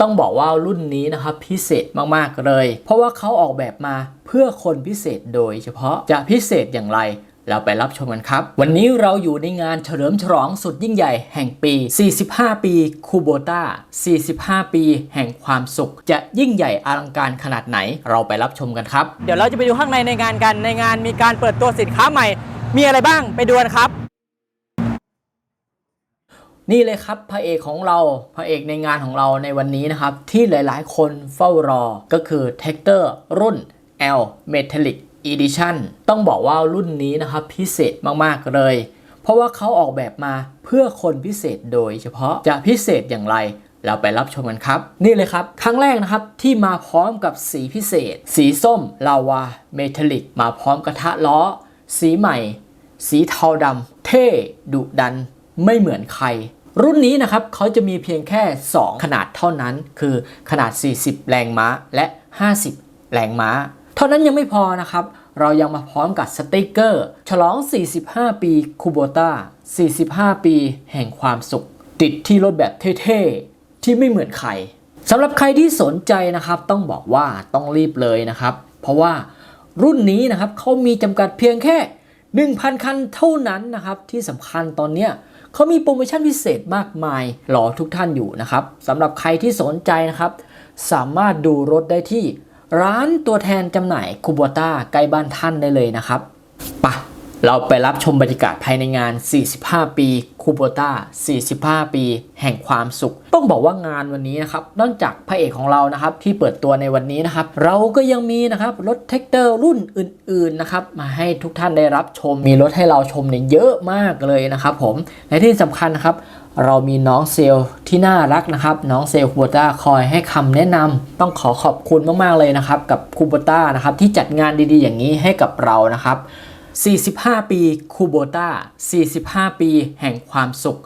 ต้องบอกว่ารุ่นนี้นะครับพิเศษมากๆเลย เพราะว่าเขาออกแบบมาเพื่อคนพิเศษโดยเฉพาะจะพิเศษอย่างไรเราไปรับชมกันครับ วันนี้เราอยู่ในงานเฉลิมฉลองสุดยิ่งใหญ่แห่งปี 45 ปีคูโบต้า 45 ปีแห่งความสุข จะยิ่งใหญ่อลังการขนาดไหน เราไปรับชมกันครับ เดี๋ยวเราจะไปดูข้างในในงานกัน ในงานมีการเปิดตัวสินค้าใหม่ มีอะไรบ้างไปดูกันครับ นี่เลยครับพระเอกของเราพระเอกในงานของเราในวันนี้นะครับ ที่หลายๆ คนเฝ้ารอก็คือ t e c t o r รุ่น L Metallic Edition ต้องบอกว่ารุ่นนี้นะครับพิเศษมากๆเลย เพราะว่าเขาออกแบบมาเพื่อคนพิเศษโดยเฉพาะจะพิเศษอย่างไรเราไปรับชมกันครับ นี่เลยครับ ครั้งแรกนะครับที่มาพร้อมกับสีพิเศษ สีส้มลาวาเมทัลลิก มาพร้อมกระทะล้อ สีใหม่ สีเทาดำเท่ดุดัน ไม่เหมือนใคร รุ่นนี้นะครับเขาจะมีเพียงแค่ 2 ขนาดเท่านั้น คือขนาด 40 แรงม้าและ 50 แรงม้า เท่านั้นยังไม่พอนะครับ เรายังมาพร้อมกับสติกเกอร์ ฉลอง 45 ปีคูโบต้า45 ปีแห่งความสุข ติดที่รถแบบเท่ ๆ ที่ไม่เหมือนใครสำหรับใครที่สนใจนะครับต้องบอกว่าต้องรีบเลยนะครับ เพราะว่ารุ่นนี้นะครับเขามีจำกัดเพียงแค่ 1,000 คันเท่านั้นนะครับ ที่สำคัญตอนเนี้ย เขามีโปรโมชั่นพิเศษมากมายรอทุกท่านอยู่นะครับสำหรับใครที่สนใจนะครับ สามารถดูรถได้ที่ ร้านตัวแทนจำหน่ายคูโบต้าใกล้บ้านท่านได้เลยนะครับไปะ เราไปรับชมบรรยากาศภายในงาน 45 ปีคูโบต้า 45 ปี แห่งความสุข ต้องบอกว่างานวันนี้นะครับ นอกจากพระเอกของเรานะครับที่เปิดตัวในวันนี้นะครับ เราก็ยังมีนะครับรถเทคเตอร์รุ่นอื่นๆนะครับมาให้ทุกท่านได้รับชม มีรถให้เราชมเนี่ยเยอะมากเลยนะครับผม และที่สำคัญนะครับเรามีน้องเซลที่น่ารักนะครับ น้องเซลคูโบต้าคอยให้คำแนะนำต้องขอขอบคุณมากๆเลยนะครับ กับคูโบต้านะครับที่จัดงานดีๆ อย่างนี้ให้กับเรานะครับ 45 ปีคูโบต้า45 ปีแห่งความสุข